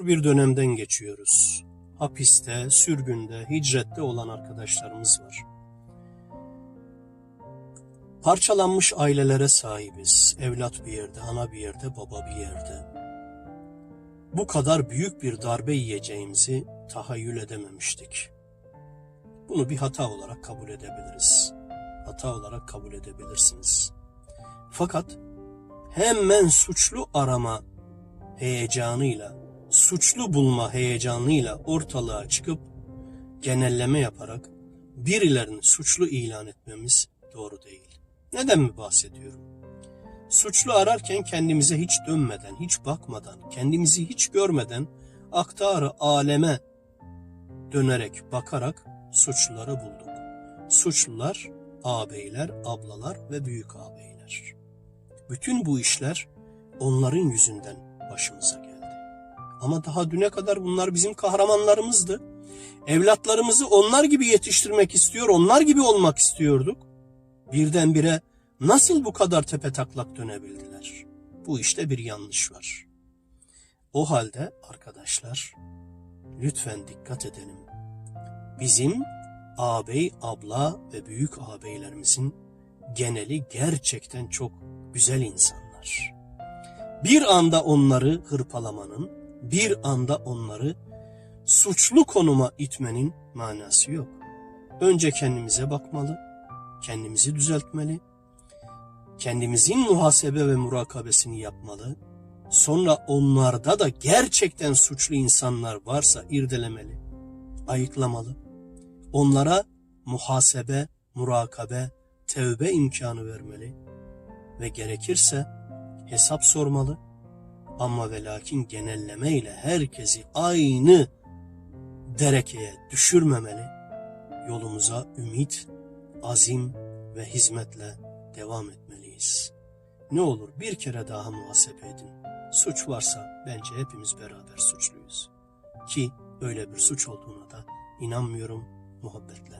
Zor bir dönemden geçiyoruz. Hapiste, sürgünde, hicrette olan arkadaşlarımız var. Parçalanmış ailelere sahibiz. Evlat bir yerde, ana bir yerde, baba bir yerde. Bu kadar büyük bir darbe yiyeceğimizi tahayyül edememiştik. Bunu bir hata olarak kabul edebiliriz. Hata olarak kabul edebilirsiniz. Fakat hemen suçlu arama heyecanıyla, suçlu bulma heyecanıyla ortalığa çıkıp genelleme yaparak birilerini suçlu ilan etmemiz doğru değil. Neden mi bahsediyorum? Suçlu ararken kendimize hiç dönmeden, hiç bakmadan, kendimizi hiç görmeden aktarı aleme dönerek bakarak suçluları bulduk. Suçlular ağabeyler, ablalar ve büyük ağabeyler. Bütün bu işler onların yüzünden başımıza geldi. Ama daha düne kadar bunlar bizim kahramanlarımızdı. Evlatlarımızı onlar gibi yetiştirmek istiyor, onlar gibi olmak istiyorduk. Birdenbire nasıl bu kadar tepe taklak dönebildiler? Bu işte bir yanlış var. O halde arkadaşlar lütfen dikkat edelim. Bizim ağabey, abla ve büyük ağabeylerimizin geneli gerçekten çok güzel insanlar. Bir anda onları hırpalamanın, bir anda onları suçlu konuma itmenin manası yok. Önce kendimize bakmalı, kendimizi düzeltmeli, kendimizin muhasebe ve murakabesini yapmalı. Sonra onlarda da gerçekten suçlu insanlar varsa irdelemeli, ayıklamalı. Onlara muhasebe, murakabe, tevbe imkanı vermeli ve gerekirse hesap sormalı. Ama ve lakin genellemeyle herkesi aynı derekeye düşürmemeli. Yolumuza ümit, azim ve hizmetle devam etmeliyiz. Ne olur bir kere daha muhasebe edin. Suç varsa bence hepimiz beraber suçluyuz. Ki öyle bir suç olduğuna da inanmıyorum muhabbetlerim.